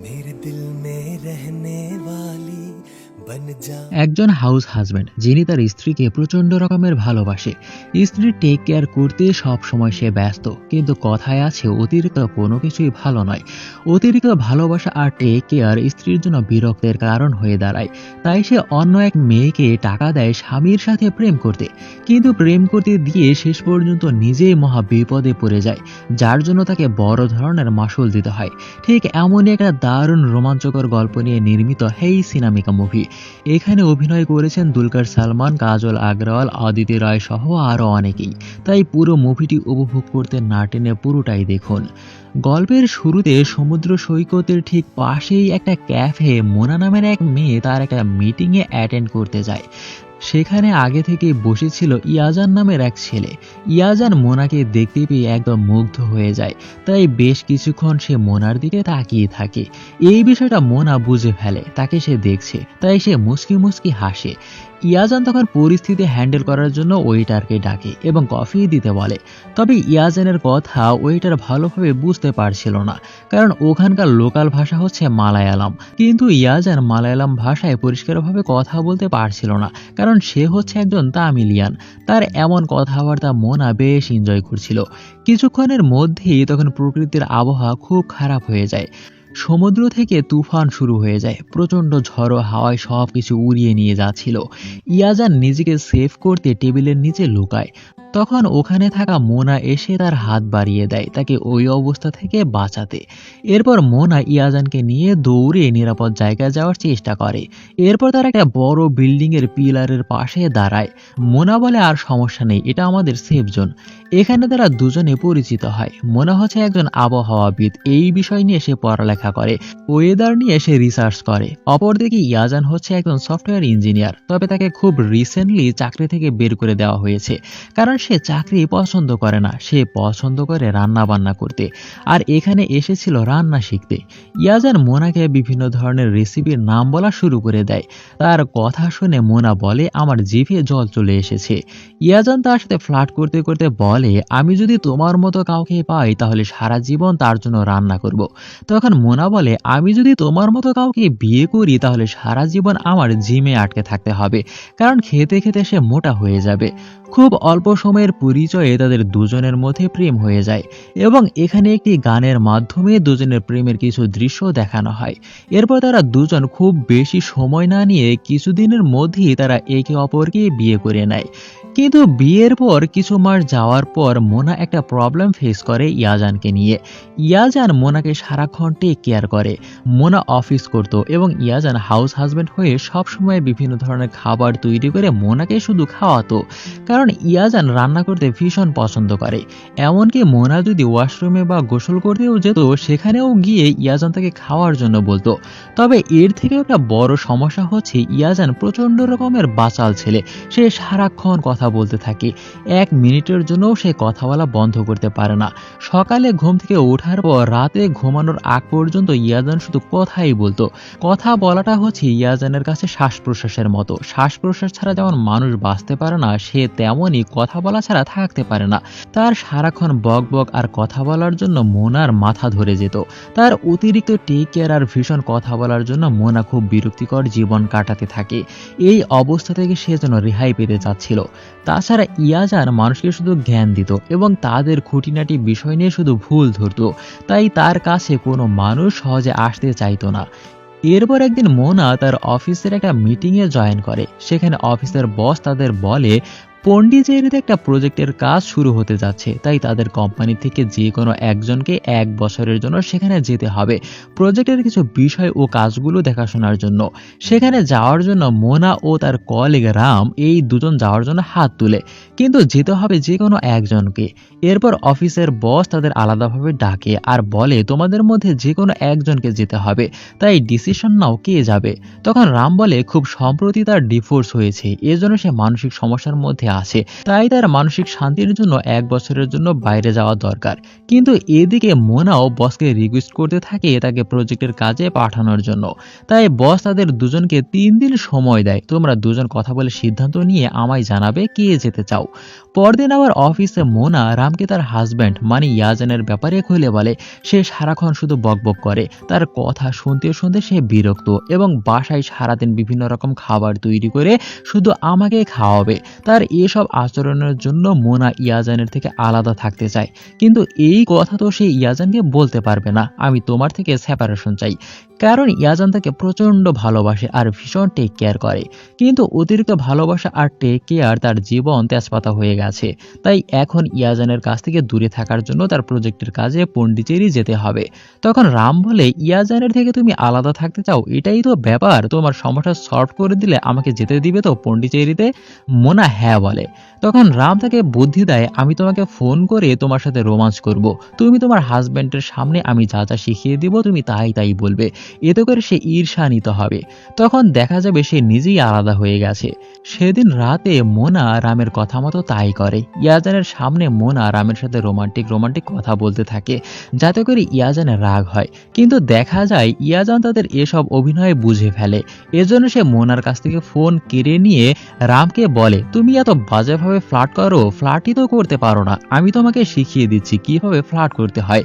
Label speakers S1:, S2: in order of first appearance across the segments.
S1: मेरे दिल में रहने वाली
S2: একজন হাউস হাজব্যান্ড, যিনি তার স্ত্রীকে প্রচণ্ড রকমের ভালোবাসে। স্ত্রীর টেক কেয়ার করতে সব সময় সে ব্যস্ত, কিন্তু কথায় আছে অতিরিক্ত কোনো কিছুই ভালো নয়। অতিরিক্ত ভালোবাসা আর টেক কেয়ার স্ত্রীর জন্য বিরক্তের কারণ হয়ে দাঁড়ায়। তাই সে অন্য এক মেয়েকে টাকা দেয় স্বামীর সাথে প্রেম করতে। কিন্তু প্রেম করতে দিয়ে শেষ পর্যন্ত নিজেই মহা বিপদে পড়ে যায়, যার জন্য তাকে বড় ধরনের মাসুল দিতে হয়। ঠিক এমনই একটা দারুণ রোমাঞ্চকর গল্প নিয়ে নির্মিত হেই সিনামিকা মুভি। এখানে অভিনয় করেছেন দুলকার সালমান, কাজল আগ্রওয়াল, আদিতি রায় সহ আরও অনেকেই। তাই পুরো মুভিটি উপভোগ করতে না টেনে পুরোটাই দেখুন। গল্পের শুরুতে সমুদ্র সৈকতের ঠিক পাশেই একটা ক্যাফে মোনা নামের এক মেয়ে তার একটা মিটিংয়ে অ্যাটেন্ড করতে যায়। সেখানে আগে থেকে বসেছিল ইয়াজান নামের এক ছেলে। ইয়াজান মোনাকে দেখতে পেয়ে একদম মুগ্ধ হয়ে যায়, তাই বেশ কিছুক্ষণ সে মোনার দিকে তাকিয়ে থাকে। এই বিষয়টা মোনা বুঝে ফেলে, তাকে সে দেখছে, তাই সে মুসকি মুসকি হাসে। ইয়াজান তখন পরিস্থিতি হ্যান্ডেল করার জন্য ওয়েটারকে ডাকে এবং কফি দিতে বলে। তবে ইয়াজানের কথা ওয়েটার ভালোভাবে বুঝতে পারছিল না, কারণ ওখানকার লোকাল ভাষা হচ্ছে মালায়ালাম। কিন্তু ইয়াজান মালায়ালাম ভাষায় পরিষ্কারভাবে কথা বলতে পারছিল না, কারণ সে হচ্ছে একজন তামিলিয়ান। তার এমন কথাবার্তা মোনা বেশ এনজয় করছিল। কিছুক্ষণের মধ্যেই তখন প্রকৃতির আবহাওয়া খুব খারাপ হয়ে যায়। সমুদ্র থেকে তুফান শুরু হয়ে যায়। প্রচণ্ড ঝড়ো হাওয়ায় সব কিছু উড়িয়ে নিয়ে যাচ্ছিল। ইয়াজান নিজেকে সেভ করতে টেবিলের নিচে লুকায়। তখন ওখানে থাকা মোনা এসে তার হাত বাড়িয়ে দেয়, তাকে ওই অবস্থা থেকে বাঁচাতে। এরপর মোনা ইয়াজানকে নিয়ে দৌড়ে নিরাপদ জায়গায় যাওয়ার চেষ্টা করে। এরপর তার একটা বড় বিল্ডিং এর পিলারের পাশে দাঁড়ায়। মোনা বলে, আর সমস্যা নেই, এটা আমাদের সেফ জোন। এখানে তারা দুজনে পরিচিত হয়। মোনা হচ্ছে একজন আবহাওয়াবিদ, এই বিষয় নিয়ে সে পড়ালেখা করে। ওয়েদার নিয়ে সে রিসার্চ করে। অপরদিকে ইয়াজান হচ্ছে একজন সফটওয়্যার ইঞ্জিনিয়ার তবে তাকে খুব রিসেন্টলি চাকরি থেকে বের করে দেওয়া হয়েছে। কারণ সে চাকরি পছন্দ করে না, সে পছন্দ করে রান্না বান্না করতে। আর এখানে এসেছিল রান্না শিখতে। ইয়াজান মোনাকে বিভিন্ন ধরনের রেসিপির নাম বলা শুরু করে দেয়। তার কথা শুনে মোনা বলে, আমার জিভে জল চলে এসেছে। ইয়াজান তার সাথে ফ্লাট করতে করতে বলে, আমি যদি তোমার মতো কাউকে পাই, তাহলে সারা জীবন তার জন্য রান্না করব। তখন মোনা বলে, আমি যদি তোমার মতো কাউকে বিয়ে করি, তাহলে সারা জীবন আমার জিমে আটকে থাকতে হবে, কারণ খেতে খেতে সে মোটা হয়ে যাবে। খুব অল্প সময়ের পরিচয়ে তাদের দুজনের মধ্যে প্রেম হয়ে যায় এবং এখানে একটি গানের মাধ্যমে দুজনের প্রেমের কিছু দৃশ্য দেখানো হয়। এরপর তারা দুজন খুব বেশি সময় না নিয়ে কিছুদিনের মধ্যেই তারা একে অপরকে বিয়ে করে নেয়। কিন্তু বিয়ের পর কিছু মাস যাওয়ার পর মোনা একটা প্রবলেম ফেস করে ইয়াজানকে নিয়ে। ইয়াজান মোনাকে সারাক্ষণ টেক কেয়ার করে। মোনা অফিস করত এবং ইয়াজান হাউস হাজবেন্ড হয়ে সবসময় বিভিন্ন ধরনের খাবার তৈরি করে মোনাকে শুধু খাওয়াতো। কারণ ইয়াজান রান্না করতে ভীষণ পছন্দ করে। এমনকি মোনা যদি ওয়াশরুমে বা গোসল করতেও যেত, সেখানেও গিয়ে ইয়াজান তাকে খাওয়ার জন্য বলতো। তবে এর থেকে একটা বড় সমস্যা হচ্ছে, ইয়াজান প্রচণ্ড রকমের বাচাল ছেলে। সে সারাক্ষণ কথা বলতে থাকে। এক মিনিটের জন্যও সে কথা বলা বন্ধ করতে পারে না। সকালে ঘুম থেকে ওঠার পর রাতে ঘুমানোর আগ পর্যন্ত ইয়াজান শুধু কথাই বলতো। কথা বলাটা হচ্ছে ইয়াজানের কাছে শ্বাস প্রশ্বাসের মতো। শ্বাস প্রশ্বাস ছাড়া যেমন মানুষ বাঁচতে পারে না, সে তেমনই কথা বলা ছাড়া থাকতে পারে না। তার সারাক্ষণ বক বক আর কথা বলার জন্য মোনার মাথা ধরে যেত। তার অতিরিক্ত টেক কেয়ার আর ভীষণ কথা বলার জন্য মোনা খুব বিরক্তিকর জীবন কাটাতে থাকে। এই অবস্থা থেকে সে যেন রেহাই পেতে চাচ্ছিল। তাছাড়া ইয়াজার মানুষকে শুধু জ্ঞান দিত এবং তাদের খুঁটিনাটি বিষয় নিয়ে শুধু ভুল ধরত। তাই তার কাছে কোনো মানুষ সহজে আসতে চাইতো না। এরপর একদিন মোনা তার অফিসের একটা মিটিংয়ে জয়েন করে। সেখানে অফিসের বস তাদের বলে পন্ডিচেরিতে একটা প্রজেক্টের কাজ শুরু হতে যাচ্ছে, তাই তাদের কোম্পানি থেকে যে কোনো একজনকে এক বছরের জন্য সেখানে যেতে হবে। প্রজেক্টের কিছু বিষয় ও কাজগুলো দেখাশোনার জন্য। সেখানে যাওয়ার জন্য মোনা ও তার কলিগ রাম এই দুজন যাওয়ার জন্য হাত তুলে, কিন্তু যেতে হবে যে কোনো একজনকে। এরপর অফিসের বস তাদের আলাদাভাবে ডাকে আর বলে, তোমাদের মধ্যে যে কোনো একজনকে যেতে হবে, তাই ডিসিশন নাও কে যাবে? তখন রাম বলে, খুব সম্প্রতি তার ডিফোর্স হয়েছে এজন্য সে মানসিক সমস্যার মধ্যে আছে। তাই তার মানসিক শান্তির জন্য এক বছরের জন্য বাইরে যাওয়া দরকার। কিন্তু এদিকে মোনাও বসকে রিকোয়েস্ট করতে থাকে তাকে প্রজেক্টের কাজে পাঠানোর জন্য। তাই বস তাদের দুজনকে তিন দিন সময় দেয়। তোমরা দুজন কথা বলে সিদ্ধান্ত নিয়ে আমায় জানাবে কে যেতে চাও। পরদিন আবার অফিসে মোনা রামকে তার হাজব্যান্ড মানে ইয়াজানের ব্যাপারে খুলে বলে। সে সারাক্ষণ শুধু বকবক করে। তার কথা শুনতে শুনতে সে বিরক্ত এবং বাসায় সারাদিন বিভিন্ন রকম খাবার তৈরি করে শুধু আমাকে খাওয়াবে। তার এসব আচরণের জন্য মোনা ইয়াজানের থেকে আলাদা থাকতে চায়। কিন্তু এই কথা তো সে ইয়াজানকে বলতে পারবে না। আমি তোমার থেকে সেপারেশন চাই। কারণ ইয়াজান তাকে প্রচণ্ড ভালোবাসে আর ভীষণ টেক কেয়ার করে। কিন্তু অতিরিক্ত ভালোবাসা আর টেক কেয়ার তার জীবন তেজপাতা হয়ে গেছে। তাই এখন ইয়াজানের কাছ থেকে দূরে থাকার জন্য তার প্রজেক্টের কাজে পন্ডিচেরি যেতে হবে। তখন রাম বলে, ইয়াজানের থেকে তুমি আলাদা থাকতে চাও? এটাই তো ব্যাপার। তোমার সমস্যা সলভ করে দিলে আমাকে যেতে দিবে তো পন্ডিচেরিতে মোনা হ্যাঁ বলে। তখন রাম তাকে বুদ্ধি দেয়, আমি তোমাকে ফোন করে তোমার সাথে রোমাঞ্চ করব। তুমি তোমার হাজব্যান্ডের সামনে আমি যা যা শিখিয়ে দিব, তুমি তাই তাই বলবে। এতে করে সে ঈর্ষান্বিত হবে। তখন দেখা যাবে সে নিজেই আলাদা হয়ে গেছে। সেদিন রাতে মোনা রামের কথা মতো তাই করে। ইয়াজানের সামনে মোনা রামের সাথে রোমান্টিক রোমান্টিক কথা বলতে থাকে, যাতে করে ইয়াজানের রাগ হয়। কিন্তু দেখা যায়, ইয়াজান তাদের এসব অভিনয় বুঝে ফেলে। এজন্য সে মোনার কাছ থেকে ফোন কেড়ে নিয়ে রামকে বলে, তুমি এত বাজেভাবে ফ্লার্ট করো, ফ্লার্টই তো করতে পারো না। আমি তোমাকে শিখিয়ে দিচ্ছি কীভাবে ফ্লার্ট করতে হয়।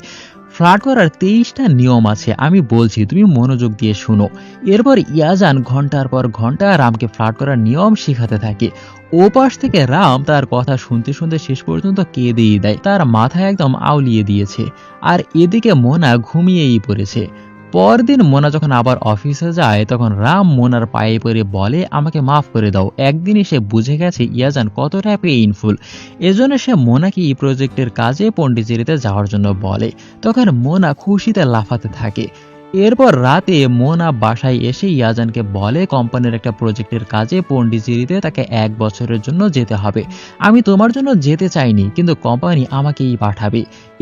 S2: ফ্লার্ট করার তেইশটা নিয়ম আছে, আমি বলছি, তুমি মনোযোগ দিয়ে শুনো। এরপর ইয়াজান ঘণ্টার পর ঘণ্টা রামকে ফ্লার্ট করার নিয়ম শেখাতে থাকে। ওপাশ থেকে রাম তার কথা শুনতে শুনতে শেষ পর্যন্ত কেঁদেই দেয়, তার মাথায় একদম আউলিয়ে দিয়েছে। আর এদিকে মোনা ঘুমিয়েই পড়েছে। পরদিন মোনা যখন আবার অফিসে যায়, তখন রাম মোনার পায়ে পড়ে বলে, আমাকে মাফ করে দাও। একদিনই সে বুঝে গেছে ইয়াজান কতটা পেইনফুল এজন্য সে মোনাকে এই প্রজেক্টের কাজে পন্ডিচেরিতে যাওয়ার জন্য বলে। তখন মোনা খুশিতে লাফাতে থাকে। এরপর রাতে মোনা বাসায় এসে ইয়াজানকে বলে, কোম্পানির একটা প্রজেক্টের কাজে পন্ডিচেরিতে তাকে এক বছরের জন্য যেতে হবে। আমি তোমার জন্য যেতে চাইনি, কিন্তু কোম্পানি আমাকেই পাঠাবে।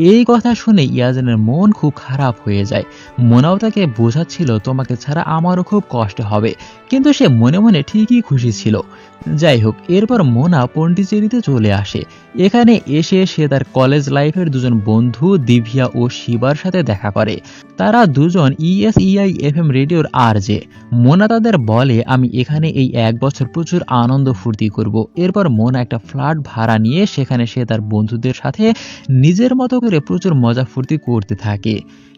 S2: এই কথা শুনে ইয়াজানের মন খুব খারাপ হয়ে যায়। মোনাও তাকে বোঝাচ্ছিল, তোমাকে ছাড়া আমারও খুব কষ্ট হবে। কিন্তু সে মনে মনে ঠিকই খুশি ছিল। যাই হোক, এরপর মোনা পন্ডিচেরিতে চলে আসে। এখানে এসে সে তার কলেজ লাইফের দুজন বন্ধু দিভিয়া ও শিবার সাথে দেখা করে। তারা দুজন ইএসইআই এফ এম রেডিওর আর যে মোনা তাদের বলে, আমি এখানে এই এক বছর প্রচুর আনন্দ ফুর্তি করব। এরপর মোনা একটা ফ্ল্যাট ভাড়া নিয়ে সেখানে সে তার বন্ধুদের সাথে নিজের মতো করে প্রচুর মজা ফুর্তি করতে থাকে।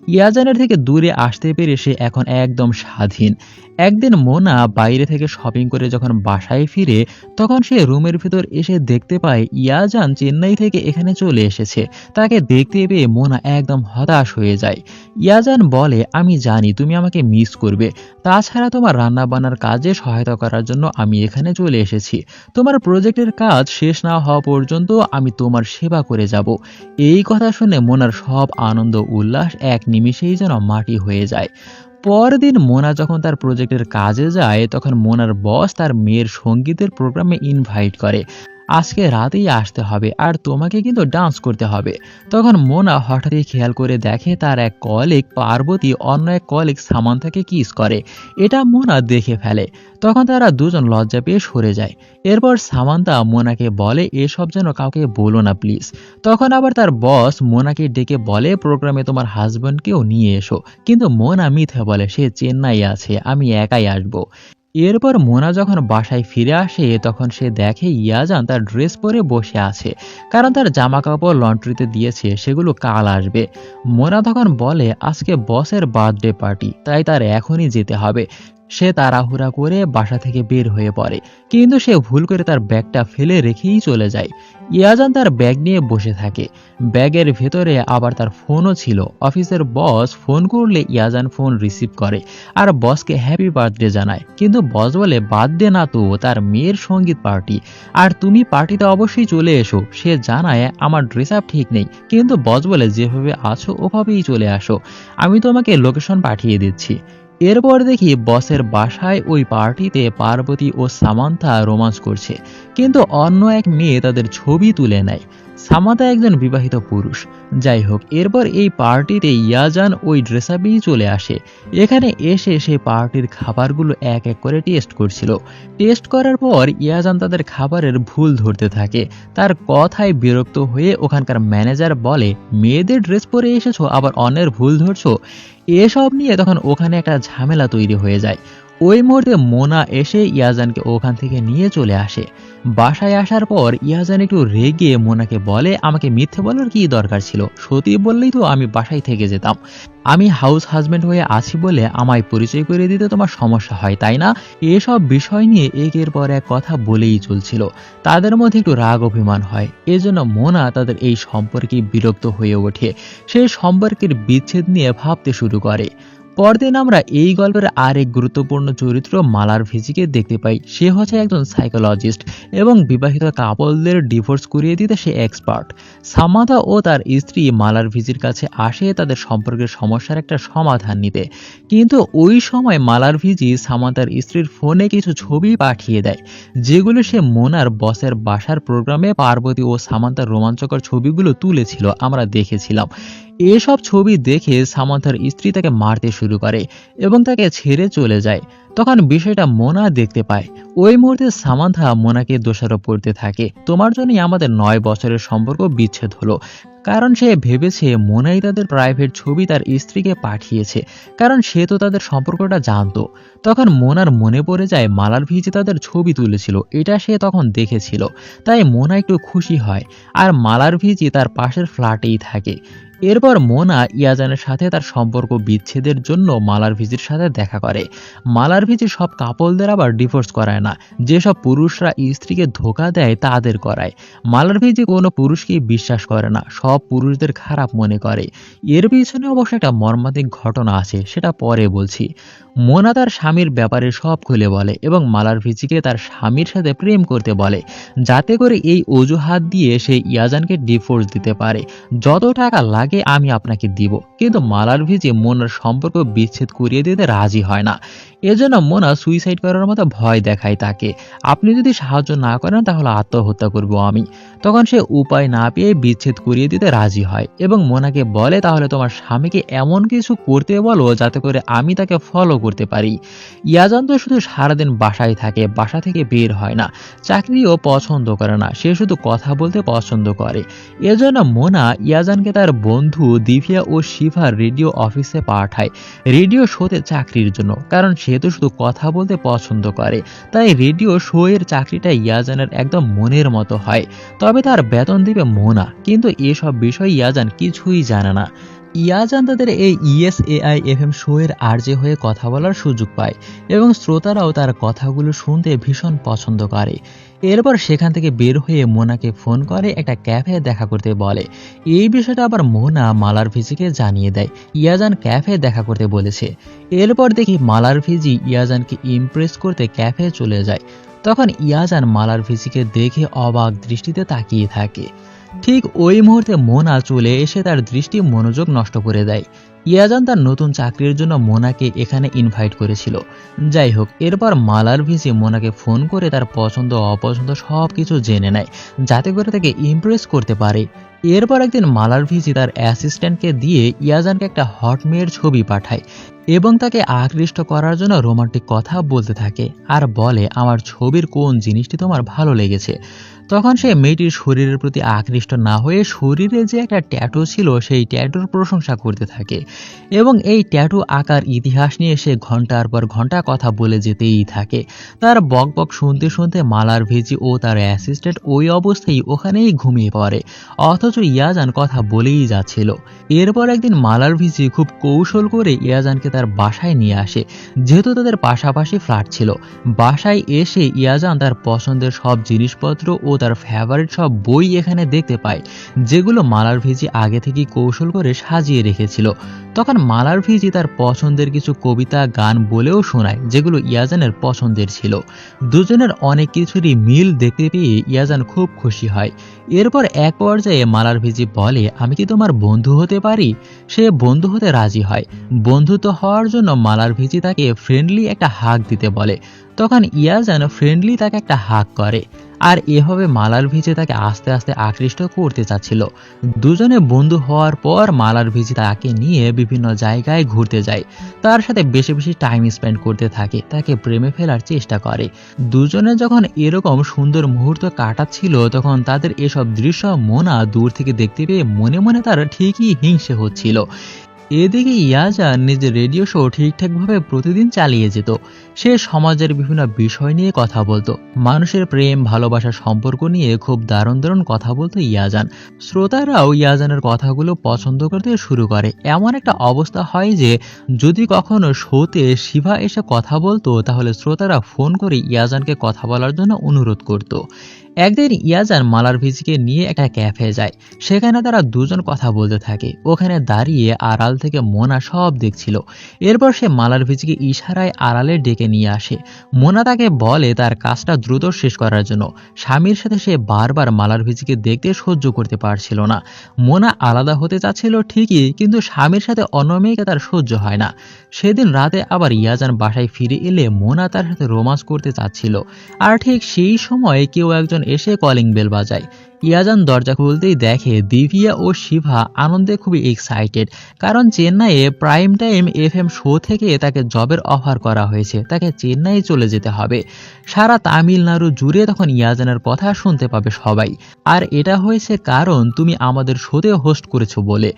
S2: ইয়াজানের থেকে দূরে আসতে পেরে সে এখন একদম স্বাধীন। একদিন মোনা বাইরে থেকে শপিং করে যখন বাসায় ফিরে, তখন সে রুমের ভেতর এসে দেখতে পায় ইয়াজান চেন্নাই থেকে এখানে চলে এসেছে। তাকে দেখতে পেয়ে মোনা একদম হতাশ হয়ে যায়। ইয়াজান বলে, আমি জানি তুমি আমাকে মিস করবে। তাছাড়া তোমার রান্না বান্নার কাজে সহায়তা করার জন্য আমি এখানে চলে এসেছি। তোমার প্রজেক্টের কাজ শেষ না হওয়া পর্যন্ত আমি তোমার সেবা করে যাব এই কথা শুনে মোনার সব আনন্দ উল্লাস এক নিমিষেই যেন মাটি হয়ে যায়। পরদিন মোনা যখন তার প্রজেক্টের কাজে যায়, তখন মোনার বস তার মেয়ের সঙ্গীতের প্রোগ্রামে ইনভাইট করে। আজকে রাতেই আসতে হবে আর তোমাকে কিন্তু ডান্স করতে হবে। তখন মোনা হঠাৎই খেয়াল করে দেখে তার এক কলিগ পার্বতী, অন্য এক কলিগ সামান্থাকে কিস করে। এটা মোনা দেখে ফেলে। তখন তারা দুজন লজ্জা পেয়ে সরে যায়। এরপর সামান্তা মোনাকে বলে, এসব যেন কাউকে বলো না প্লিজ তখন আবার তার বস মোনাকে ডেকে বলে প্রোগ্রামে তোমার হাজব্যান্ডকেও নিয়ে এসো। কিন্তু মোনা মিথ্যে বলে, সে চেন্নাই আছে, আমি একাই আসব। এরপর মোনা যখন বাসায় ফিরে আসে, তখন সে দেখে ইয়াজান তার ড্রেস পরে বসে আছে। কারণ তার জামা কাপড় লন্ড্রিতে দিয়েছে, সেগুলো কাল আসবে। মোনা তখন বলে, আজকে বসের বার্থডে পার্টি তাই তার এখনই যেতে হবে। সে তাড়াহুড়া করে বাসা থেকে বের হয়ে পড়ে। কিন্তু সে ভুল করে তার ব্যাগটা ফেলে রেখেই চলে যায়। ইয়াজান তার ব্যাগ নিয়ে বসে থাকে। ব্যাগের ভেতরে আবার তার ফোনও ছিল। অফিসের বস ফোন করলে ইয়াজান ফোন রিসিভ করে আর বসকে হ্যাপি বার্থডে জানায়। কিন্তু বস বলে, বার্থডে না তো, তার মেয়ের সংগীত পার্টি। আর তুমি পার্টিতে অবশ্যই চলে এসো। সে জানায়, আমার ড্রেস আপ ঠিক নেই। কিন্তু বস বলে, যেভাবে আছো, ওভাবেই চলে আসো। আমি তোমাকে লোকেশন পাঠিয়ে দিচ্ছি। এরপর দেখি বসের বাসায় ওই পার্টিতে পার্বতী ও সামান্থা রোমান্স করছে, কিন্তু অন্য এক মেয়ে তাদের ছবি তুলে নেয়। সামাদা একজন বিবাহিত পুরুষ। যাই হোক এরপর এই পার্টিতে ইয়াজান ওই ড্রেস আপেই চলে আসে। এখানে এসে সে পার্টির খাবারগুলো এক এক করে টেস্ট করছিল। টেস্ট করার পর ইয়াজান তাদের খাবারের ভুল ধরতে থাকে। তার কথায় বিরক্ত হয়ে ওখানকার ম্যানেজার বলে, মেয়েদের ড্রেস পরে এসেছ, আবার অন্যের ভুল ধরছো? এসব নিয়ে তখন ওখানে একটা ঝামেলা তৈরি হয়ে যায়। ওই মুহূর্তে মোনা এসে ইয়াজানকে ওখান থেকে নিয়ে চলে আসে। বাসায় আসার পর ইয়াজান একটু রেগে মোনাকে বলে, আমাকে মিথ্যে বলার কি দরকার ছিল? সত্যি বললেই তো আমি বাসায় থেকে যেতাম। আমি হাউস হাজবেন্ড হয়ে আছি বলে আমায় পরিচয় করে দিতে তোমার সমস্যা হয়, তাই না? এসব বিষয় নিয়ে একের পর এক কথা বলেই চলছিল। তাদের মধ্যে একটু রাগ অভিমান হয়। এজন্য মোনা তাদের এই সম্পর্কে বিরক্ত হয়ে ওঠে। সেই সম্পর্কের বিচ্ছেদ নিয়ে ভাবতে শুরু করে। পরদিন আমরা এই গল্পের আরেক গুরুত্বপূর্ণ চরিত্র মালার ভিজিকে দেখতে পাই। সে হচ্ছে একজন সাইকোলজিস্ট এবং বিবাহিত কাপলদের ডিভোর্স করিয়ে দিতে সে এক্সপার্ট সামাদা ও তার স্ত্রী মালার ভিজির কাছে আসে তাদের সম্পর্কের সমস্যার একটা সমাধান নিতে। কিন্তু ওই সময় মালার ভিজি সামাদার স্ত্রীর ফোনে কিছু ছবি পাঠিয়ে দেয়, যেগুলো সে মোনার বসের বাসার প্রোগ্রামে পার্বতী ও সামান্তার রোমাঞ্চকর ছবিগুলো তুলেছিল, আমরা দেখেছিলাম। এসব ছবি দেখে সামান্থার স্ত্রী তাকে মারতে শুরু করে এবং তাকে ছেড়ে চলে যায়। তখন বিষয়টা মোনা দেখতে পায়। ওই মুহূর্তে সামান্থা মোনাকে দোষারোপ করতে থাকে। তোমার জন্যই আমাদের নয় বছরের সম্পর্ক বিচ্ছেদ হলো। কারণ সে ভেবেছে মোনাই তাদের প্রাইভেট ছবি তার স্ত্রীকে পাঠিয়েছে। কারণ সে তো তাদের সম্পর্কটা জানতো। তখন মোনার মনে পড়ে যায় মালার ভিজে তাদের ছবি তুলেছিল। এটা সে তখন দেখেছিল। তাই মোনা একটু খুশি হয়। আর মালার ভিজি তার পাশের ফ্ল্যাটেই থাকে। এরপর মোনা ইয়াজানের সাথে তার সম্পর্ক বিচ্ছেদের জন্য মালার ভিজির সাথে দেখা করে। মালার ভিজি সব কাপলদের আবার ডিভোর্স করায় না। যেসব পুরুষরা স্ত্রীকে ধোকা দেয়, তাদের করায়। মালার ভিজি কোনো পুরুষকেই বিশ্বাস করে না, সব পুরুষদের খারাপ মনে করে। এর পিছনে অবশ্য একটা মর্মান্তিক ঘটনা আছে, সেটা পরে বলছি। মোনা তার স্বামীর ব্যাপারে সব খুলে বলে এবং মালার ভিজিকে তার স্বামীর সাথে প্রেম করতে বলে। যাতে করে এই অজুহাত দিয়ে সে ইয়াজানকে ডিভোর্স দিতে পারে। যত টাকা লাগে আমি আপনাকে দিব। কিন্তু মালার ভিজে মোনার সম্পর্ক বিচ্ছেদ করিয়ে দিতে রাজি হয় না। এজন্য মোনা সুইসাইড করার মতো ভয় দেখায় তাকে। আপনি যদি সাহায্য না করেন, তাহলে আত্মহত্যা করব আমি। তখন সে উপায় না পেয়ে বিচ্ছেদ করিয়ে দিতে রাজি হয় এবং মোনাকে বলে, তাহলে তোমার স্বামীকে এমন কিছু করতে বলো, যাতে করে আমি তাকে ফলো করতে পারি। ইয়াজান তো শুধু সারাদিন বাসায় থাকে, বাসা থেকে বের হয় না। চাকরিও পছন্দ করে না, সে শুধু কথা বলতে পছন্দ করে। এজন্য মোনা ইয়াজানকে তার বন্ধু দিভিয়া ও শিভার রেডিও অফিসে পাঠায়। রেডিও শোতে চাকরির জন্য, কারণ সে তো শুধু কথা বলতে পছন্দ করে, তাই রেডিও শো এর চাকরিটা ইয়াজানের একদম মনের মতো হয়। তবে তার বেতন দিবে মোনা, কিন্তু এসব বিষয় ইয়াজান কিছুই জানে না। ইয়াজান তাদের এই ইএসএআই এফএম শো এর আর্জে হয়ে কথা বলার সুযোগ পায়, এবং শ্রোতারাও তার কথাগুলো শুনতে ভীষণ পছন্দ করে। এরপর সেখান থেকে বের হয়ে মোনাকে ফোন করে একটা ক্যাফে দেখা করতে বলে। এই বিষয়টা আবার মোনা মালার ভিজিকে জানিয়ে দেয়। ইয়াজান ক্যাফে দেখা করতে বলেছে। এরপর দেখি মালার ভিজি ইয়াজানকে ইমপ্রেস করতে ক্যাফে চলে যায়। তখন ইয়াজান মালার ভিজিকে দেখে অবাক দৃষ্টিতে তাকিয়ে থাকে। ঠিক ওই মুহূর্তে মোনা চলে এসে তার দৃষ্টি মনোযোগ নষ্ট করে দেয়। ইয়াজান তার নতুন চাকরির জন্য মোনাকে এখানে ইনভাইট করেছিল। যাই হোক, এরপর মালার ভিসি মোনাকে ফোন করে তার পছন্দ, অপছন্দ সব কিছু জেনে নেয়, যাতে করে তাকে ইমপ্রেস করতে পারে। এরপর একদিন মালার ভিসি তার অ্যাসিস্ট্যান্টকে দিয়ে ইয়াজানকে একটা হট মেয়ের ছবি পাঠায় এবং তাকে আকৃষ্ট করার জন্য রোমান্টিক কথা বলতে থাকে। আর বলে, আমার ছবির কোন জিনিসটি তোমার ভালো লেগেছে? তখন সে মেয়েটির শরীরের প্রতি আকৃষ্ট না হয়ে শরীরে যে একটা ট্যাটু ছিল, সেই ট্যাটুর প্রশংসা করতে থাকে এবং এই ট্যাটু আঁকার ইতিহাস নিয়ে সে ঘণ্টার পর ঘণ্টা কথা বলে যেতেই থাকে। তার বক বক শুনতে শুনতে মালার ভেজি ও তার অ্যাসিস্ট্যান্ট ওই অবস্থায় ওখানেই ঘুমিয়ে পড়ে। অথচ ইয়াজান কথা বলেই যাচ্ছিল। এরপর একদিন মালার ভিজি খুব কৌশল করে ইয়াজানকে তার বাসায় নিয়ে আসে। যেহেতু তাদের পাশাপাশি ফ্ল্যাট ছিল, বাসায় এসে ইয়াজান তার পছন্দের সব জিনিসপত্র ও তার ফেভারিট সব বই এখানে দেখতে পায়, যেগুলো মালার ভিজি আগে থেকেই কৌশল করে সাজিয়ে রেখেছিল। তখন মালার ভিজি তার পছন্দের কিছু কবিতা, গান বলেও শোনায়, যেগুলো ইয়াজানের পছন্দের ছিল। দুজনের অনেক কিছুরই মিল দেখতে পেয়ে ইয়াজান খুব খুশি হয়। এরপর এক পর্যায়ে মালার ভিজি বলে, আমি কি তোমার বন্ধু হতে পারি? সে বন্ধু হতে রাজি হয়। বন্ধুত্ব হওয়ার জন্য মালার ভিজি তাকে ফ্রেন্ডলি একটা হাক দিতে বলে। তখন ইয়াজান ফ্রেন্ডলি তাকে একটা হাক করে। আর এভাবে মালার ভিজে তাকে আস্তে আস্তে আকৃষ্ট করতে চাচ্ছিল। দুজনে বন্ধু হওয়ার পর মালার ভিজি তাকে নিয়ে বিভিন্ন জায়গায় ঘুরতে যায়। তার সাথে বেশি বেশি টাইম স্পেন্ড করতে থাকে, তাকে প্রেমে ফেলার চেষ্টা করে। দুজনে যখন এরকম সুন্দর মুহূর্ত কাটাচ্ছিল, তখন তাদের এসব দৃশ্য মোনা দূর থেকে দেখতে পেয়ে মনে মনে তার ঠিকই হিংসে হচ্ছিল। এদিকে ইয়াজা নিজের রেডিও শো ঠিকঠাকভাবে প্রতিদিন চালিয়ে যেত। সে সমাজের বিভিন্ন বিষয় নিয়ে কথা বলতো। মানুষের প্রেম, ভালোবাসা সম্পর্ক নিয়ে খুব দারুণ দারুণ কথা বলতো ইয়াজান। শ্রোতারাও ইয়াজানের কথাগুলো পছন্দ করতে শুরু করে। এমন একটা অবস্থা হয় যে, যদি কখনো শোতে শিভা এসে কথা বলতো, তাহলে শ্রোতারা ফোন করে ইয়াজানকে কথা বলার জন্য অনুরোধ করত। একদিন ইয়াজান মালার ভিজিকে নিয়ে একটা ক্যাফে যায়। সেখানে তারা দুজন কথা বলতে থাকে। ওখানে দাঁড়িয়ে আড়াল থেকে মোনা সব দেখছিল। এরপর সে মালার ভিজিকে ইশারায় আড়ালে ডেকে নিয়ে আসে। মোনা তাকে বলে তার কাজটা দ্রুত শেষ করার জন্য। স্বামীর সাথে সে বারবার মালার ভিজিকে দেখতে সহ্য করতে পারছিল না। মোনা আলাদা হতে চাচ্ছিল ঠিকই, কিন্তু স্বামীর সাথে অন্য মেয়েকে তার সহ্য হয় না। সেদিন রাতে আবার ইয়াজান বাসায় ফিরে এলে মোনা তার সাথে রোমান্স করতে চাচ্ছিল। আর ঠিক সেই সময় কেউ একজন এসে কলিং বেল বাজায়। ইয়াজান দরজা খুলতেই দেখে দিভিয়া ও শিভা আনন্দে খুবই এক্সাইটেড কারণ চেন্নাইয়ে prime time F M show থেকে তাকে জবের অফার করা হয়েছে, তাকে চেন্নাই চলে যেতে হবে। সারা তামিলনাড়ু জুড়ে তখন ইয়াজানের কথা শুনতে পাবে সবাই। আর এটা হয়েছে কারণ তুমি আমাদের শোতে হোস্ট করেছ বলে।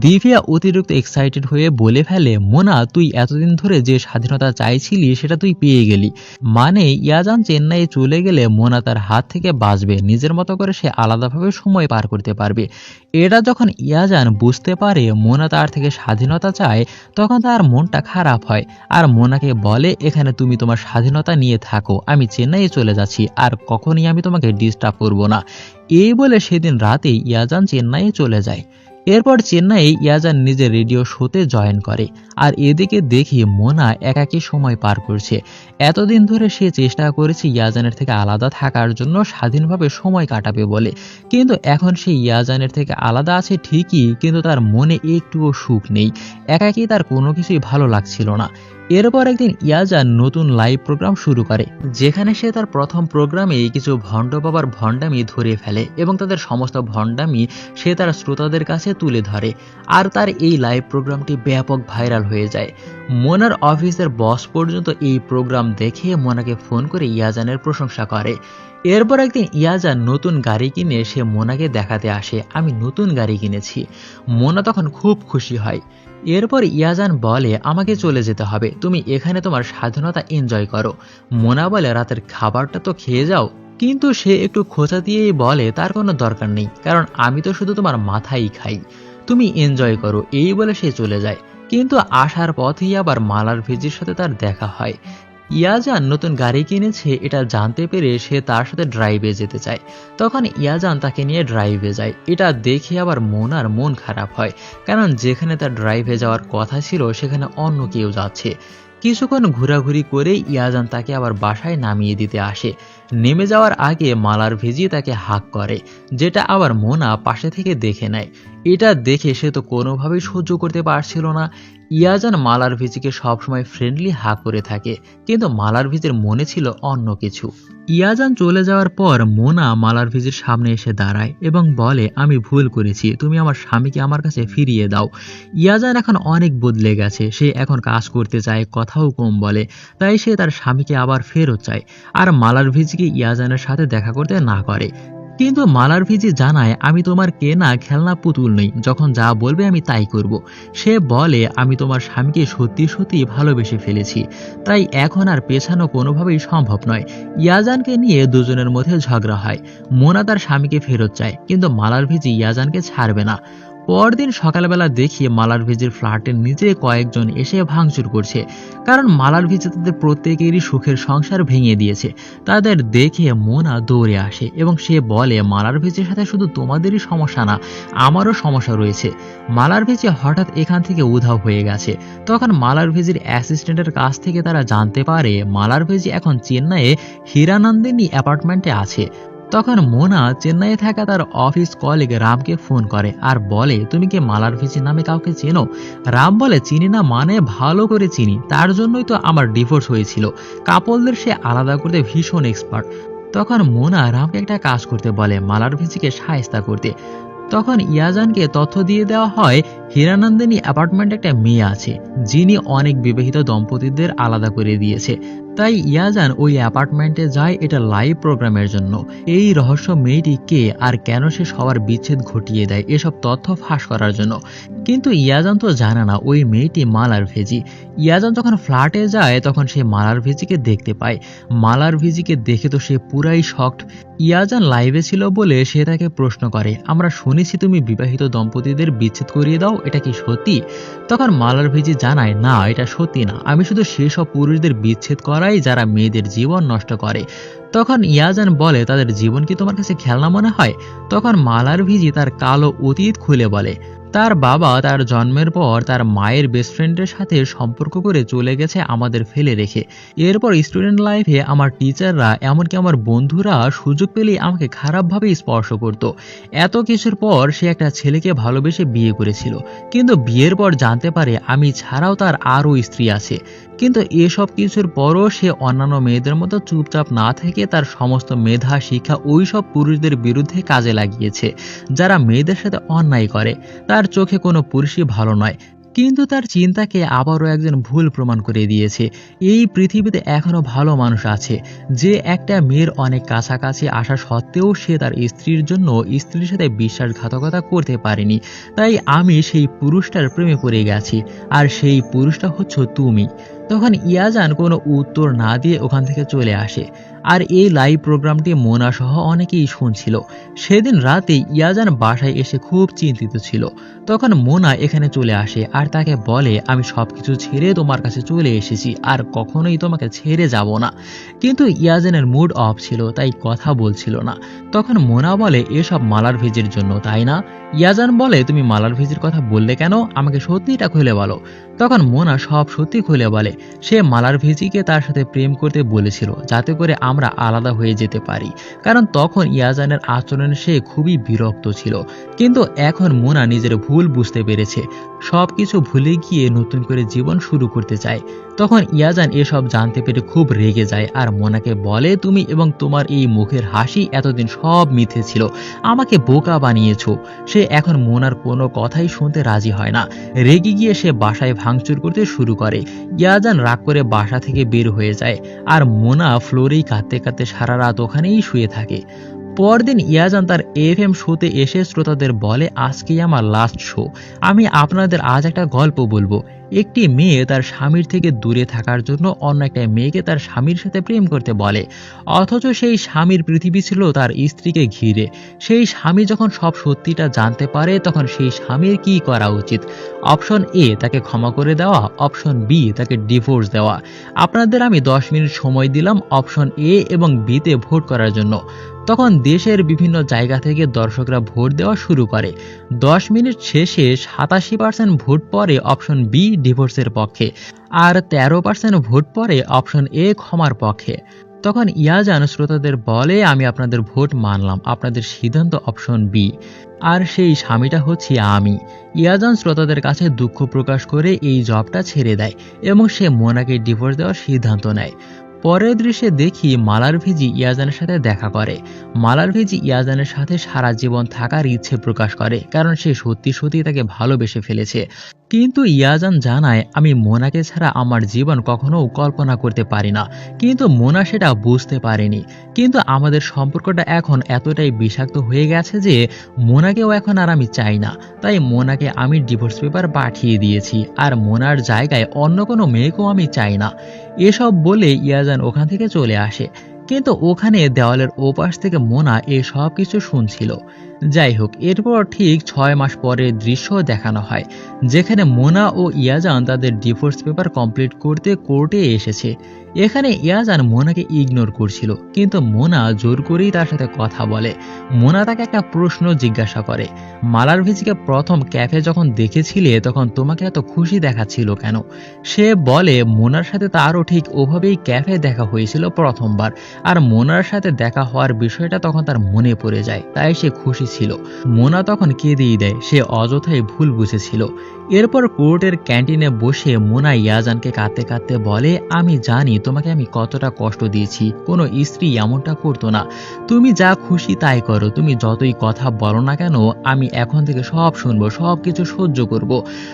S2: দিভিয়া অতিরিক্ত এক্সাইটেড হয়ে বলে ফেলে, মোনা, তুই এতদিন ধরে যে স্বাধীনতা চাইছিলি সেটা তুই পেয়ে গেলি। মানে ইয়াজান চেন্নাইয়ে চলে গেলে মোনা তার হাত থেকে বাঁচবে, নিজের মতো করে সে আলাদাভাবে সময় পার করতে পারবে। এটা যখন ইয়াজান বুঝতে পারে মোনা তার থেকে স্বাধীনতা চায়, তখন তার মনটা খারাপ হয়। আর মোনাকে বলে, এখানে তুমি তোমার স্বাধীনতা নিয়ে থাকো, আমি চেন্নাইয়ে চলে যাচ্ছি, আর কখনই আমি তোমাকে ডিস্টার্ব করব না। এই বলে সেদিন রাতেই ইয়াজান চেন্নাইয়ে চলে যায়। এরপর চেন্নাই ইয়াজান নিজের রেডিও শোতে জয়েন করে। আর এদিকে দেখি মোনা একাকী সময় পার করছে। এতদিন ধরে সে চেষ্টা করেছে ইয়াজানের থেকে আলাদা থাকার জন্য স্বাধীনভাবে সময় কাটাবে বলে। কিন্তু এখন সে ইয়াজানের থেকে আলাদা আছে ঠিকই, কিন্তু তার মনে একটুও সুখ নেই। একাকী তার কোনো কিছুই ভালো লাগছিল না। এরপর একদিন ইয়াজান নতুন লাইভ প্রোগ্রাম শুরু করে, যেখানে সে তার প্রথম প্রোগ্রামে কিছু ভণ্ড বাবার ভণ্ডামি ধরে ফেলে এবং তাদের সমস্ত ভণ্ডামি সে তার শ্রোতাদের কাছে তুলে ধরে। আর তার এই লাইভ প্রোগ্রামটি ব্যাপক ভাইরাল হয়ে যায়। মোনার অফিসের বস পর্যন্ত এই প্রোগ্রাম দেখে মোনাকে ফোন করে ইয়াজানের প্রশংসা করে। এরপর একদিন ইয়াজান নতুন গাড়ি কিনে সে মোনাকে দেখাতে আসে, আমি নতুন গাড়ি কিনেছি। মোনা তখন খুব খুশি হয়। এরপর ইয়াজান বলে, আমাকে চলে যেতে হবে, তুমি এখানে তোমার স্বাধীনতা এনজয় করো। মোনা বলে, রাতের খাবারটা তো খেয়ে যাও। কিন্তু সে একটু খোঁচা দিয়েই বলে, তার কোনো দরকার নেই, কারণ আমি তো শুধু তোমার মাথাই খাই। তুমি এনজয় করো। এই বলে সে চলে যায়। কিন্তু আসার পথেই আবার মালার ভিজির সাথে তার দেখা হয়। ইয়াজান নতুন গাড়ি কিনেছে, এটা জানতে পেরে সে তার সাথে ড্রাইভে যেতে চায়। তখন ইয়াজান তাকে নিয়ে ড্রাইভে যায়। এটা দেখে আবার মন আর মন খারাপ হয়, কারণ যেখানে তার ড্রাইভে যাওয়ার কথা ছিল, সেখানে অন্য কেউ যাচ্ছে। কিছুক্ষণ ঘোরাঘুরি করে ইয়াজান তাকে আবার বাসায় নামিয়ে দিতে আসে। নেমে যাওয়ার আগে মালার ভিজিয়ে তাকে হাক করে, যেটা আবার মোনা পাশে থেকে দেখে নেয়। এটা দেখে সে তো কোনোভাবেই সহ্য করতে পারছিল না। ইয়াজান মালার ভিজিকে সবসময় ফ্রেন্ডলি হা করে থাকে, কিন্তু মালার ভিজের মনে ছিল অন্য কিছু। ইয়াজান চলে যাওয়ার পর মোনা মালার ভিজির সামনে এসে দাঁড়ায় এবং বলে, আমি ভুল করেছি, তুমি আমার স্বামীকে আমার কাছে ফিরিয়ে দাও। ইয়াজান এখন অনেক বদলে গেছে, সে এখন কাজ করতে চায়, কথাও কম বলে, তাই সে তার স্বামীকে আবার ফেরত চায়। আর মালার ভিজিকে ইয়াজানের সাথে দেখা করতে না করে কিন্তু মালার ভিজি জানায়, আমি তোমার কেনা খেলনা পুতুল নই, যখন যা বলবে আমি তাই করব। সে বলে, আমি তোমার স্বামীকে সত্যি সত্যি ভালোবেসে ফেলেছি। তাই এখন আর পেছানো কোনোভাবেই সম্ভব নয়। ইয়াজানকে নিয়ে দুজনের মধ্যে ঝগড়া হয়। মোনা তার স্বামীকে ফেরত চায়, কিন্তু মালার ভিজি ইয়াজানকে ছাড়বে না। পরদিন সকালবেলা দেখি মালার ভিজির ফ্ল্যাটের নিচে কয়েকজন এসে ভাঙচুর করছে, কারণ মালার ভিজে তাদের প্রত্যেকেরই সুখের সংসার ভেঙে দিয়েছে। তাদের দেখে মোনা দৌড়ে আসে এবং সে বলে মালার ভিজের সাথে শুধু তোমাদেরই সমস্যা না, আমারও সমস্যা রয়েছে। মালার ভিজে হঠাৎ এখান থেকে উধাও হয়ে গেছে। তখন মালার ভিজির অ্যাসিস্ট্যান্টের কাছ থেকে তারা জানতে পারে মালার ভিজি এখন চেন্নাইয়ে হীরানন্দিনী অ্যাপার্টমেন্টে আছে। তখন মোনা চেন্নাইয়ে থাকা তার অফিস কলিগ রামকে ফোন করে আর বলে, তুমি কি মালার ভিজি নামে কাউকে চেনো? রাম বলে, চিনি না মানে ভালো করে চিনি, তার জন্যই তো আমার ডিভোর্স হয়েছিল। কাপলদের সে আলাদা করতে ভীষণ এক্সপার্ট তখন মোনা রামকে একটা কাজ করতে বলে, মালার ভিজিকে সায়স্তা করতে। তখন ইয়াজানকে তথ্য দিয়ে দেওয়া হয়, হীরানন্দিনী অ্যাপার্টমেন্টে একটা মেয়ে আছে, যিনি অনেক বিবাহিত দম্পতিদের আলাদা করে দিয়েছে। তাই ইয়াজান ওই অ্যাপার্টমেন্টে যায় এটা লাইভ প্রোগ্রামের জন্য। এই রহস্য মেয়েটি কে আর কেন সে সবার বিচ্ছেদ ঘটিয়ে দেয় এসব তথ্য ফাঁস করার জন্য। কিন্তু ইয়াজান তো জানে না ওই মেয়েটি মালার ভেজি। ইয়াজান যখন ফ্ল্যাটে যায় তখন সে মালার ভেজিকে দেখতে পায়। মালার ভেজিকে দেখে তো সে পুরাই শকড। ইয়াজান লাইভে ছিল বলে সে তাকে প্রশ্ন করে, আমরা শুনেছি তুমি বিবাহিত দম্পতিদের বিচ্ছেদ করিয়ে দাও, এটা কি সত্যি? তখন মালার ভেজি জানায়, না, এটা সত্যি না। আমি শুধু সেসব পুরুষদের বিচ্ছেদ করাই যারা মেয়েদের জীবন নষ্ট করে। তখন ইয়াজান বলে, তাদের জীবন কি তোমার কাছে খেলনা মনে হয়? তখন মালার ভিজি তার কালো অতীত খুলে বলে তার বাবা তার জন্মের পর তার মায়ের বেস্ট ফ্রেন্ডের সাথে সম্পর্ক করে চলে গেছে আমাদের ফেলে রেখে। এরপর স্টুডেন্ট লাইফে আমার টিচাররা এমনকি আমার বন্ধুরা সুযোগ পেলেই আমাকে খারাপভাবে স্পর্শ করত। এত কিছুর পর সে একটা ছেলেকে ভালোবেসে বিয়ে করেছিল। কিন্তু বিয়ের পর জানতে পারে আমি ছাড়াও তার আরও স্ত্রী আছে। কিন্তু এসব কিছুর পরও সে অন্যান্য মেয়েদের মতো চুপচাপ না থেকে তার সমস্ত মেধা, শিক্ষা ওই সব পুরুষদের বিরুদ্ধে কাজে লাগিয়েছে, যারা মেয়েদের সাথে অন্যায় করে। তার চোখে কোনো পুরুষই ভালো নয়, কিন্তু তার চিন্তাকে আবারও একজন ভুল প্রমাণ করে দিয়েছে। এই পৃথিবীতে এখনও ভালো মানুষ আছে, যে একটা মেয়ের অনেক কাছাকাছি আসা সত্ত্বেও সে তার স্ত্রীর জন্য স্ত্রীর সাথে বিশ্বাসঘাতকতা করতে পারেনি। তাই আমি সেই পুরুষটার প্রেমে পড়ে গেছি, আর সেই পুরুষটা হচ্ছে তুমি। তখন ইয়াজান কোনো উত্তর না দিয়ে ওখান থেকে চলে আসে। আর এই লাইভ প্রোগ্রামটি মোনা সহ অনেকেই শুনছিল। সেদিন রাতে ইয়াজান বাসায় এসে খুব চিন্তিত ছিল। তখন মোনা এখানে চলে আসে আর তাকে বলে, আমি সবকিছু ছেড়ে তোমার কাছে চলে এসেছি, আর কখনোই তোমাকে ছেড়ে যাব না। কিন্তু ইয়াজানের মুড অফ ছিল, তাই কথা বলছিল না। তখন মোনা বলে, এসব মালার ভেজের জন্য, তাই না? ইয়াজান বলে, তুমি মালার ভিজির কথা বললে কেন? আমাকে সত্যিটা খুলে বলো। তখন মোনা সব সত্যি খুলে বলে, সে মালার ভিজিকে তার সাথে প্রেম করতে বলেছিল, যাতে করে আমরা আলাদা হয়ে যেতে পারি। কারণ তখন ইয়াজানের আচরণে সে খুবই বিরক্ত ছিল। কিন্তু এখন মোনা নিজের ভুল বুঝতে পেরেছে। সব কিছু ভুলে গিয়ে নতুন করে জীবন শুরু করতে চায়। তখন ইয়াজান এসব জানতে পেরে খুব রেগে যায় আর মোনাকে বলে, তুমি এবং তোমার এই মুখের হাসি এতদিন সব মিথ্যে ছিল। আমাকে বোকা বানিয়েছো। সে এখন মোনার কোনো কথাই শুনতে রাজি হয় না। রেগে গিয়ে সে বাসায় ভাঙচুর করতে শুরু করে। ইয়াজান রাগ করে বাসা থেকে বের হয়ে যায়। আর মোনা ফ্লোরেই কাঁদতে কাঁদতে সারা রাত ওখানেই শুয়ে থাকে। পরদিন ইয়াজান তার এফ এম শোতে এসে শ্রোতাদের বলে, আজকেই আমার লাস্ট শো আমি আপনাদের আজ একটা গল্প বলব। একটি মেয়ে তার স্বামীর থেকে দূরে থাকার জন্য অন্য একটা মেয়েকে তার স্বামীর সাথে প্রেম করতে বলে। অথচ সেই স্বামীর পৃথিবী ছিল তার স্ত্রীকে ঘিরে। সেই স্বামী যখন সব সত্যিটা জানতে পারে, তখন সেই স্বামীর কি করা উচিত? অপশন এ, তাকে ক্ষমা করে দেওয়া। অপশন বি, তাকে ডিভোর্স দেওয়া। আপনাদের আমি দশ মিনিট সময় দিলাম অপশন এ এবং বিতে ভোট করার জন্য। তখন দেশের বিভিন্ন জায়গা থেকে দর্শকরা ভোট দেওয়া শুরু করে। দশ মিনিট শেষে সাতাশি পার্সেন্ট ভোট পরে অপশন বি ডিভোর্সের পক্ষে। আর তেরো পার্সেন্ট ভোট পড়ে অপশন এ ক্ষমার পক্ষে। তখন ইয়াজান শ্রোতাদের বলে, আমি আপনাদের ভোট মানলাম। আপনাদের সিদ্ধান্ত অপশন বি আর সেই স্বামীটা হচ্ছে আমি। ইয়াজান শ্রোতাদের কাছে দুঃখ প্রকাশ করে এই জবটা ছেড়ে দেয় এবং সে মোনাকে ডিভোর্স দেওয়ার সিদ্ধান্ত নেয়। পরের দৃশ্যে দেখি মালার ভিজি ইয়াজানের সাথে দেখা করে। মালার ভিজি ইয়াজানের সাথে সারা জীবন থাকার ইচ্ছে প্রকাশ করে, কারণ সে সত্যি সত্যি তাকে ভালোবেসে ফেলেছে। কিন্তু ইয়াজান জানায়, আমি মোনাকে ছাড়া আমার জীবন কখনো কল্পনা করতে পারি না। কিন্তু মোনা সেটা বুঝতে পারেনি। কিন্তু আমাদের সম্পর্কটা এখন এতটাই বিষাক্ত হয়ে গেছে যে মোনাকেও এখন আর আমি চাই না। তাই মোনাকে আমি ডিভোর্স পেপার পাঠিয়ে দিয়েছি। আর মোনার জায়গায় অন্য কোনো মেয়েকেও আমি চাই না। এসব বলে ইয়াজান ওখান থেকে চলে আসে। কিন্তু ওখানে দেওয়ালের ওপাশ থেকে মোনা এ সব কিছু শুনছিল। যাই হোক এরপর ঠিক ছয় মাস পরের দৃশ্য দেখানো হয়, যেখানে মোনা ও ইয়াজান তাদের ডিভোর্স পেপার কমপ্লিট করতে কোর্টে এসেছে। এখানে ইয়াজান মোনাকে ইগনোর করছিল, কিন্তু মোনা জোর করেই তার সাথে কথা বলে। মোনা তাকে একটা প্রশ্ন জিজ্ঞাসা করে, মালার ভিজিকে প্রথম ক্যাফে যখন দেখেছিলে, তখন তোমাকে এত খুশি দেখাচ্ছিল কেন? সে বলে, মোনার সাথে তারও ঠিক ওভাবেই ক্যাফে দেখা হয়েছিল প্রথমবার, আর মোনার সাথে দেখা হওয়ার বিষয়টা তখন তার মনে পড়ে যায়, তাই সে খুশি হয়েছিল মোনা তখন কেঁদেই দেয়, সে অযথাই ভুল বুঝেছিল। এরপর কোর্টের ক্যান্টিনে বসে মোনা ইয়াজানকে কাঁদতে কাঁদতে বলে, আমি জানি তোমাকে আমি কতটা কষ্ট দিয়েছি, কোনো স্ত্রী এমনটা করতো না। তুমি যা খুশি তাই করো, তুমি যতই কথা বলো না কেন, আমি এখন থেকে সব শুনব, সব কিছু সহ্য করব।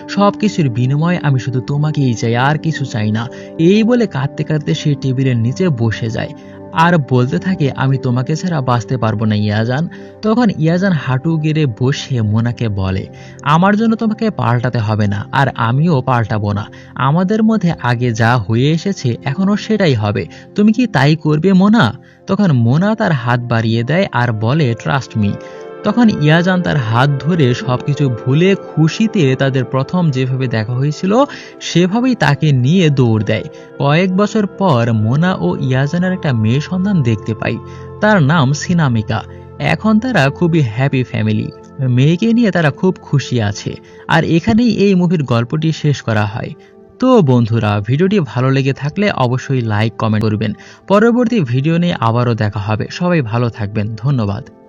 S2: সব কিছুর বিনিময়ে আমি শুধু তোমাকেই চাই, আর কিছু চাই না। এই বলে কাঁদতে কাঁদতে সে টেবিলের নিচে বসে যায়। আর বলতে থাকে, আমি তোমাকে ছাড়া বাঁচতে পারব না, ইয়াজান। তখন ইয়াজান হাঁটু গেড়ে বসে মোনাকে বলে, আমার জন্য তোমাকে পাল্টাতে হবে না, আর আমিও পাল্টাবো না। আমাদের মধ্যে আগে যা হয়ে এসেছে, এখনও সেটাই হবে। তুমি কি তাই করবে, মোনা? তখন মোনা তার হাত বাড়িয়ে দেয় আর বলে ট্রাস্ট মি তখন ইয়াজান তার হাত ধরে সবকিছু ভুলে খুশিতে তাদের প্রথম যেভাবে দেখা হয়েছিল, সেভাবেই তাকে নিয়ে দৌড় দেয়। কয়েক বছর পর মোনা ও ইয়াজানের একটা মেয়ে সন্তান দেখতে পাই তার নাম সিনামিকা। এখন তারা খুবই হ্যাপি ফ্যামিলি মেয়েকে নিয়ে তারা খুব খুশি আছে। আর এখানেই এই মুভির গল্পটি শেষ করা হয়। তো বন্ধুরা, ভিডিওটি ভালো লেগে থাকলে অবশ্যই লাইক কমেন্ট করবেন। পরবর্তী ভিডিও নিয়ে আবারও দেখা হবে। সবাই ভালো থাকবেন। ধন্যবাদ।